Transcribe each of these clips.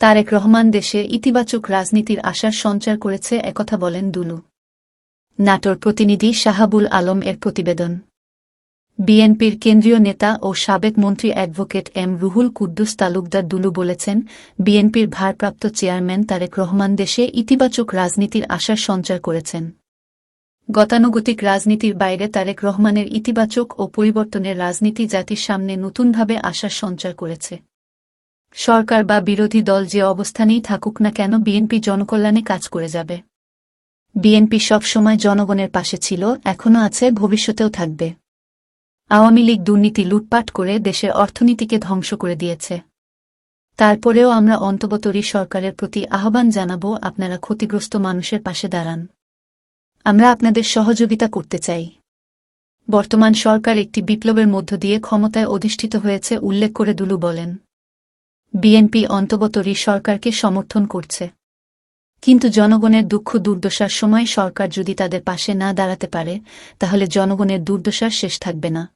তারেক রহমান দেশে ইতিবাচক রাজনীতির আশার সঞ্চার করেছে একথা বলেন দুলু। নাটোর প্রতিনিধি শাহাবুল আলম এর প্রতিবেদন। বিএনপির কেন্দ্রীয় নেতা ও সাবেক মন্ত্রী অ্যাডভোকেট এম রুহুল কুদ্দুস তালুকদার দুলু বলেছেন, বিএনপির ভারপ্রাপ্ত চেয়ারম্যান তারেক রহমান দেশে ইতিবাচক রাজনীতির আশার সঞ্চার করেছেন। গতানুগতিক রাজনীতির বাইরে তারেক রহমানের ইতিবাচক ও পরিবর্তনের রাজনীতি জাতির সামনে নতুনভাবে আশার সঞ্চার করেছে। সরকার বা বিরোধী দল যে অবস্থানেই থাকুক না কেন বিএনপি জনকল্যাণে কাজ করে যাবে। বিএনপি সবসময় জনগণের পাশে ছিল, এখনও আছে, ভবিষ্যতেও থাকবে। আওয়ামী লীগ দুর্নীতি লুটপাট করে দেশের অর্থনীতিকে ধ্বংস করে দিয়েছে। তারপরেও আমরা অন্তবতরী সরকারের প্রতি আহ্বান জানাব, আপনারা ক্ষতিগ্রস্ত মানুষের পাশে দাঁড়ান। আমরা আপনাদের সহযোগিতা করতে চাই। বর্তমান সরকার একটি বিপ্লবের মধ্য দিয়ে ক্ষমতায় অধিষ্ঠিত হয়েছে, উল্লেখ করে দুলু বলেন। বিএনপি অন্তবতরী সরকারকে সমর্থন করছে। কিন্তু জনগণের দুঃখ দুর্দশার সময় সরকার যদি তাদের পাশে না দাঁড়াতে পারে, তাহলে জনগণের দুর্দশার শেষ থাকবে না।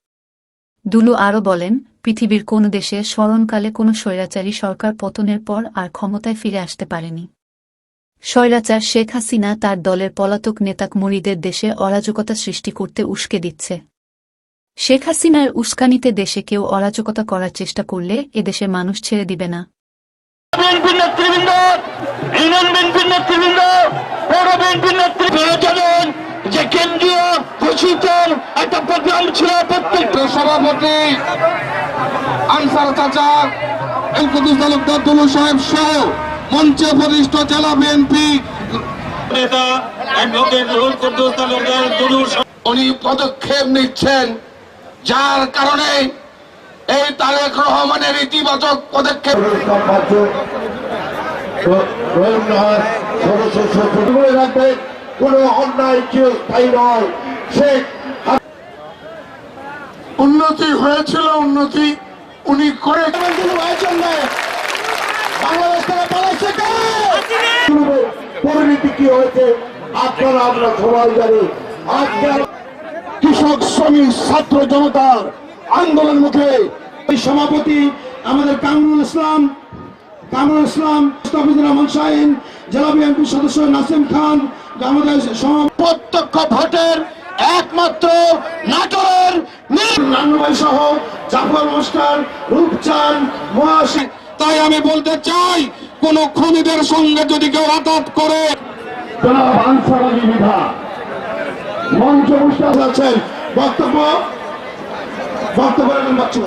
দুলু আরও বলেন, পৃথিবীর কোন দেশে স্মরণকালে কোনো স্বৈরাচারী সরকার পতনের পর আর ক্ষমতায় ফিরে আসতে পারেনি। স্বৈরাচার শেখ হাসিনা তার দলের পলাতক নেতাক মুড়িদের দেশে অরাজকতা সৃষ্টি করতে উস্কে দিচ্ছে। শেখ হাসিনার উস্কানিতে দেশে কেউ অরাজকতা করার চেষ্টা করলে এদেশের মানুষ ছেড়ে দিবে না। যে কেন্দ্রীয় ঘোষিত একটা প্রোগ্রাম ছিল প্রত্যেক সভাপতি আনসার চাচা এলকুদুস তালুকদার দুলু সাহেব সহ মঞ্চে বরিষ্ঠ জেলা বিএনপি নেতা অ্যাডভোকেট তালুকদার উনি পদক্ষেপ নিচ্ছেন। যার কারণে এই তারেক রহমানের ইতিবাচক পদক্ষেপ কোন অন্যায় কেউ তাই নয় সে উন্নতি হয়েছিল উন্নতি উনি করে? পরিণতি কি হয়েছে আপনারা আমরা সবাই জানি আজকে কৃষক শ্রমিক ছাত্র জনতার আন্দোলন মুখে। এই সভাপতি আমাদের কামরুল ইসলাম কামরুল ইসলাম মুস্তাফিজুর রহমান শাহিন জেলা বিএনপি সদস্য নাসিম খান আমাদের প্রত্যক্ষ ভোটের একমাত্র নাটোরের সহ জাফর মাস্টার রূপচাঁদ মহাশিক তাই আমি বলতে চাই কোন খুনিদের সঙ্গে যদি কেউ আঘাত করে বিভা মঞ্চ অনুষ্ঠান আছেন বক্তব্য বক্তব্য রাখবেন বাচ্চু।